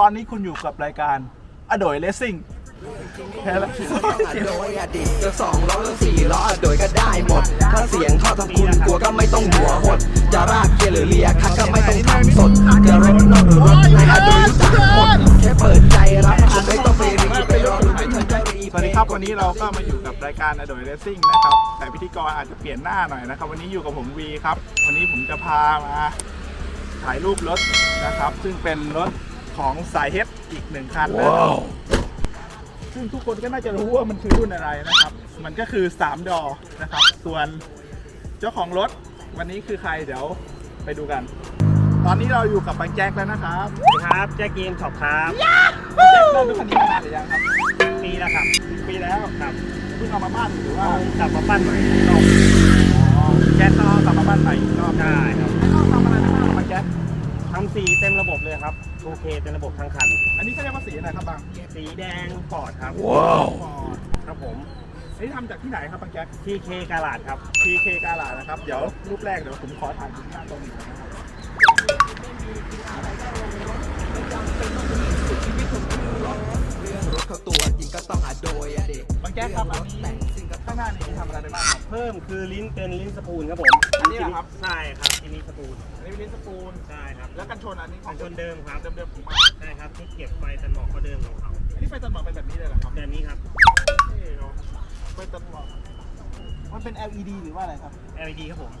ตอนนี้คุณอยู่กับรายการอโดยเลสซิ่งแค่ละโดยอดีตจะสองล้อหรือสี่ล้อโดยก็ได้หมด ถ้าเสียงท่อทำคุณกลัวก็ไม่ต้องหัวหด จะรากเกียร์หรือเลียคัดก็ไม่ต้องทำสด จะรถนอกหรือรถในอดยรู้จักหมดแค่เปิดใจรับคุณไม่ต้องไปรีบไปรอหรือไม่ทันใจรีสวัสดีครับวันนี้เราก็มาอยู่กับรายการอโดยเลสซิ่งนะครับ แต่พิธีกรอาจจะเปลี่ยนหน้าหน่อยนะครับ วันนี้อยู่กับผมวีครับ วันนี้ผมจะพามาถ่ายรูปรถนะครับ ซึ่งเป็นรถ ของสายเฮดอีกหนึ่งคันนะครับซึ่งทุกคนก็น่าจะรู้ว่ามันคือรุ่นอะไรนะครับ มันก็คือ 3 ดอนะครับ ส่วนเจ้าของรถวันนี้คือใครเดี๋ยวไปดูกัน ตอนนี้เราอยู่กับบางแจ็คแล้วนะครับสวัสดีครับแจ็คเกมช็อปครับบางแจ็คเริ่มรถคันนี้มานานหรือยังครับปีแล้วครับสิบปีแล้วครับเพิ่งเอามาบ้านหรือว่ากลับมาปั้นใหม่รอบอ๋อแก๊สต้องเอากลับมาบ้านใหม่อีกรอบได้ครับต้องทำอะไรบ้างบางแก๊สทำสีเต็มระบบเลยครับ โอเคเต็มระบบทั้งคัน อันนี้เขาเรียกว่าสีอะไรครับบางสีแดงฟอร์ดครับ ว้าวครับผม อันนี้ทำจากที่ไหนครับบางแก๊สที่เคกาลาดครับ TK กาลานะครับ เดี๋ยวรูปแรกเดี๋ยวผมขอถ่ายถึงหน้าตรงนี้นะครับรถเข้าตัวจริงก็ต้องอโดยอดีตบางแก๊สครับอันนี้ ข้างหน้านี้ทำอะไรไปบ้างครับเพิ่มคือลิ้นเป็นลิ้นสปูนครับผมอันนี้เหรอครับ ใช่ครับที่นี่สปูนอันนี้เป็นลิ้นสปูนใช่ครับแล้วกันชนอันนี้ขขอองงชนเดิมครับเดิมๆของมันใช่ครับที่เก็บไฟตันหมอกก็เดิมของเขาอันนี้ไฟตัดหมอกเป็นแบบนี้เลยเหรอครับแบบนี้ครับนี่เนาะไฟตัดหมอกมันเป็น LED หรือว่าอะไรครับ LED ครับผม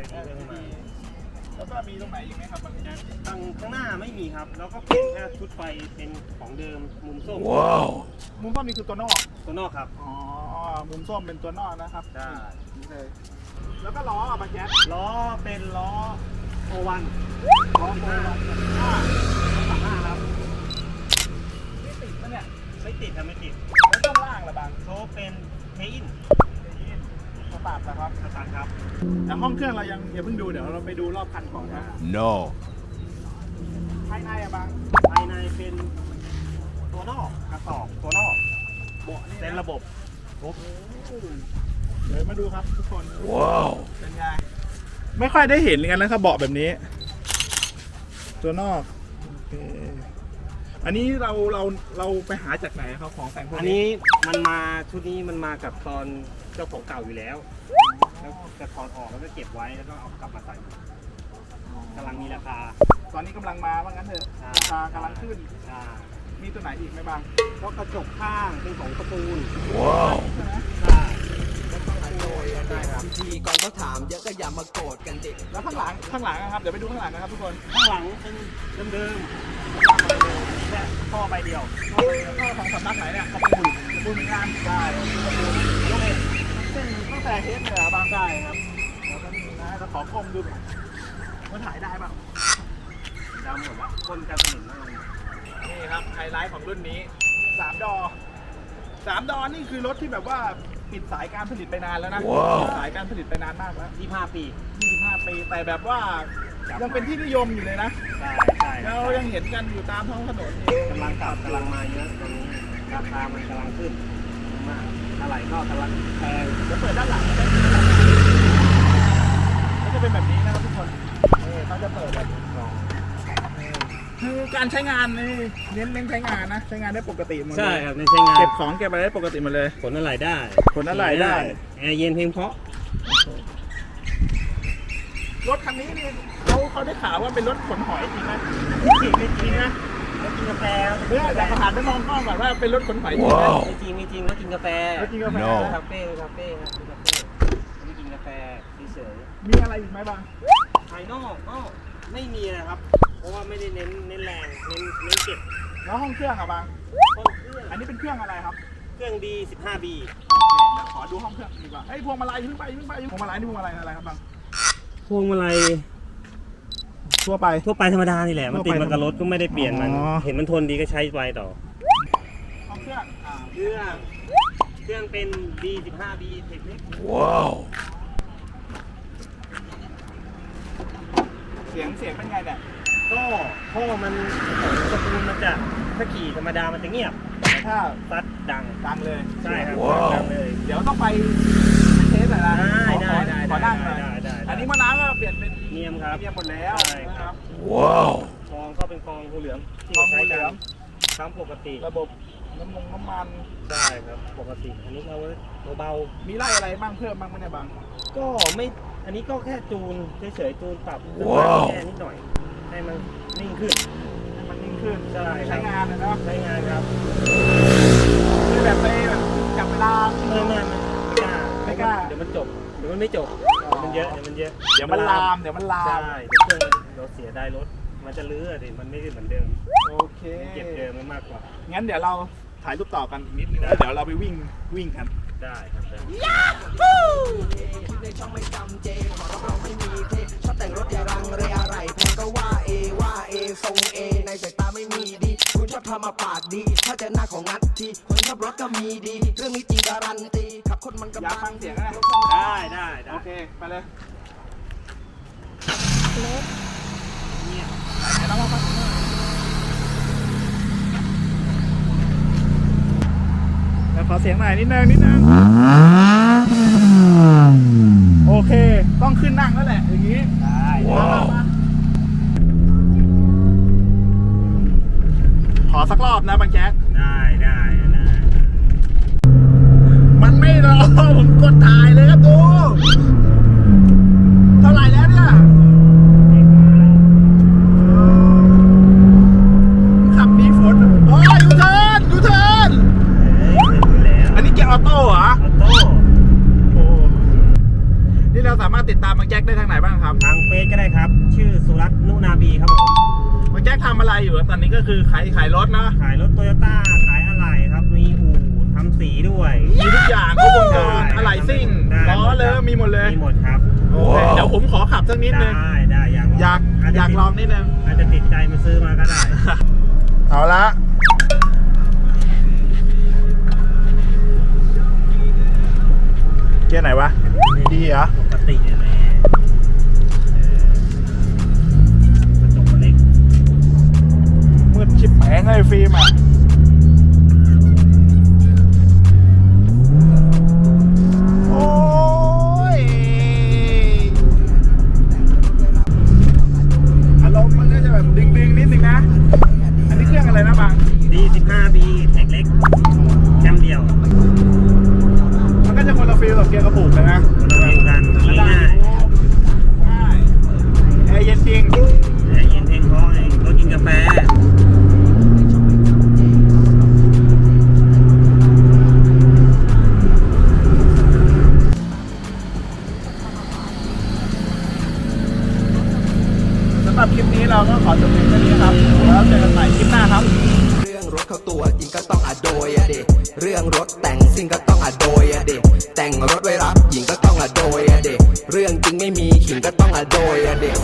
LED เพิ่มขึ้นมา แล้วก็มีตรงไหนอีกไหมครับบางแก๊สทางข้างหน้าไม่มีครับ แล้วก็เปลี่ยนแค่ชุดไฟเป็นของเดิมมุมส้มมุมต้นนี่คือตัวนอก ตัวนอกครับ อ๋อ มุมส้มเป็นตัวนอกนะครับใช่นี่เลยแล้วก็ล้ออะบางแก๊สล้อเป็นล้อโอวันล้อโบราณห้าสามห้าครับนี่ติดปะเนี่ยไม่ติดครับไม่ติดแล้วช่วงล่างละบางโชว์เป็นเทอิน สตาร์ทนะครับสตาร์ทครับ แต่ห้องเครื่องเรายังอย่าเพิ่งดูเดี๋ยวเราไปดูรอบคันก่อนนะ No. ภายในอะบางภายในเป็นตัวนอกกระสอบตัวนอกเบาะนี่เต็มนะระบบครบเดี๋ยวมาดูครับทุกคน Wow. เป็นไงไม่ค่อยได้เห็นกันนะครับเบาะแบบนี้ ตัวนอกโอเคอันนี้เราเราเราไปหาจากไหนครับของแต่งพวกอันนี้มันมาชุดนี้มันมากับตอนเจ้าของเก่าอยู่แล้ว แล้วจะถอดออกแล้วก็เก็บไว้แล้วก็เอากลับมาใส่กำลังมีราคาตอนนี้กำลังมาว่างั้นเถอะใช่ราคากำลังขึ้นใช่มีตัวไหนอีกไหมบางแล้วกระจกข้างเป็นของตระกูล Wow. ใช่ไหมใช่ได้ครับทีก่อนก็ถามเยอะก็อย่ามาโกรธกันดิแล้วข้างหลังข้างหลังนะครับเดี๋ยวไปดูข้างหลังนะครับทุกคนข้างหลังเป็นเดิมๆแค่ท่อใบเดียวข้อของสำนักไหนเนี่ยขอบคุณขอบคุณงานได้ ตั้งแต่เฮดเลยเหรอบางได้ครับแล้วก็นี่นะเราขอกลมดูหน่อยมันถ่ายได้ป่ะดำหมดละคนกระสุนมากนี่ครับไฮไลท์ของรุ่นนี้สามดอสามดอนี่คือรถที่แบบว่าปิดสายการผลิตไปนานแล้วนะว้าวปิดสายการผลิตไปนานมากแล้วที่ห้าปี 25 ปีแต่แบบว่ายังเป็นที่นิยมอยู่เลยนะใช่ใช่เรายังเห็นกันอยู่ตามท้องถนนนี่กำลังกลับกำลังมาเยอะตอนนี้ราคามันกำลังขึ้น มากอะไรก็กำลังแพงเดี๋ยวเปิดด้านหลังก็จะเป็นแบบนี้นะครับทุกคนนี่เขาจะเปิดแบบนี้คือการใช้งานนี่เน้นเน้นใช้งานนะใช้งานได้ปกติหมดเลยใช่ครับในใช้งานเก็บของเก็บอะไรได้ปกติหมดเลย ขนอะไรได้ขนอะไรได้ แอร์เย็นเพลงเพราะรถคันนี้นี่เขาเขาได้ข่าวว่าเป็นรถขนหอยจริงไหมจริงจริงนะ กินกาแฟเพื่อแต่ผ่านไปมองกล้องก่อนว่าเป็นรถขนหอยจริงไหม Wow. ไม่จริงไม่จริงแล้วกินกาแฟรถจริงกาแฟ No คาเฟ่คาเฟ่ครับกินกาแฟไม่กินกาแฟเฉยมีอะไรอีกไหมบาง ๆภายนอกก็ไม่มีนะครับ เพราะว่าไม่ได้เน้นเน้นแรงเน้นเน้นเก็บแล้วห้องเครื่องอะบาง ต้นเครื่องอันนี้เป็นเครื่องอะไรครับเครื่องดี 15B โอเคเดี๋ยวขอดูห้องเครื่องดีกว่าไอ้ยพวงมาลัยเพิ่งไปเพิ่งไปพวงมาลัยนี่พวงมาลัยอะไรครับบางพวงมาลัย ทั่วไป ทั่วไปธรรมดานี่แหละ มันติดมากับรถก็ไม่ได้เปลี่ยนมัน อ๋อ เห็นมันทนดีก็ใช้ไปต่อห้องเครื่องอ่าเครื่อง เครื่องเป็น B15B เทคนิค Wow. เสียงเสียงเป็นไงเนี่ยก็ท่อมันสปูลมันจะถ้าขี่ธรรมดามันจะเงียบถ้าซัดดัง ดังเลย ใช่ครับว้าว ดังเลย เดี๋ยวต้องไป ครับเนียมหมดแล้วใช่ครับ Wow. ฟองก็เป็นคลองงูเหลือมที่เราใช้กันตามปกติระบบน้ำมงน้ำมันใช่ครับปกติอันนี้เราเบามีไล่อะไรบ้างเพิ่มบ้างไหมเนี่ยบางๆก็ไม่อันนี้ก็แค่จูนเฉยๆจูนปรับแค่นิดหน่อย ให้มันนิ่งขึ้นให้มันนิ่งขึ้นใช่ครับใช้งานนะเนาะใช้งานครับคือแบบไปแบบจับเวลาไม่ไม่ไม่กล้าไม่กล้าเดี๋ยวมันจบเดี๋ยวมันไม่จบเดี๋ ยวมันเยอะเดี๋ยวมันเยอะเดี๋ยวมันลามเดี๋ยวมันลาใช่ม เดี๋ยวเครื่องเราเสียได้รถ มันจะลื้อดิมันไม่ได้เหมือนเดิมโอเค มันเก็บเดิมมันมากกว่า งั้นเดี๋ยวเราถ่ายรูปต่อกันอีกนิดนึงแล้วเดี๋ยวเราไปวิ่งวิ่งกัน ได้ครับได้ ในช่องไม่จำเจขอรับรองไม่มีเทชอบแต่งรถอย่ารังเรอะไรแพงก็ว่าเอว่าเอทรงเอในสายตาไม่มีดี คุณชอบทำมาปากดี ถ้าเจะหน้าของงัดทีคนชอบรถก็มีดี เรื่องนี้จริงการันตีขับคนมันกำอยากลัฟังงเสียงนะได้ได้ได้โอ เค ไปเลยเนี่ยเดี๋ยวเรามาฟังเดี๋ยวขอเสียงหน่อยนิดนึงนิดนึงโอเค ต้องขึ้นนั่งแล้วแหละ อย่างนี้ ได้มามามาขอสักรอบนะบางแจ๊ก ได้ได้ได้ มันไม่รอ ผมกดถ่ายเลยครับดู เท่าไหร่แล้วเนี่ยขับหนีฝนโอ้ยยูเทิร์นยูเทิร์น เฮ้ยเสร็จแล้ว อันนี้เกียร์ออโต้เหรอ ออโต้ โอ้นี่เราสามารถ ติดตามบางแจ็คได้ทางไหนบ้างครับ ทางเฟซก็ได้ครับ ชื่อสุรัตน์นุนาบีครับผมบางแจ็คทำอะไรอยู่ตอนนี้ก็คือขายขายรถนะขายรถโตโยต้าขายอะไหล่ครับมีอู่ทำสีด้วยมีทุกอย่างครบวงจรได้อะไรซิ่งได้ล้อเลยมีหมดเลยมีหมดครับโอเคเดี๋ยวผมขอขับสักนิดนึงได้ได้อยากอยากจจะอยากติดลองนิดนึง อาจจะติดใจมาซื้อมาก็ได้ เอาละ เกียร์ไหนวะดีเหรอ ปกติเนี่ย หรับคลิปนี้เราก็ขอจบเพียงเท่านี้ครับแล้วเจอกันใหม่คลิปหน้าครับ เรื่องรถเข้าตัวจริงก็ต้องอโดยอะเดเรื่องรถแต่งซิ่งก็ต้องอโดยอะเดแต่งรถไว้รับหญิงก็ต้องอโดยอะเดเรื่องจริงไม่มีขิงก็ต้องอโดยอะเด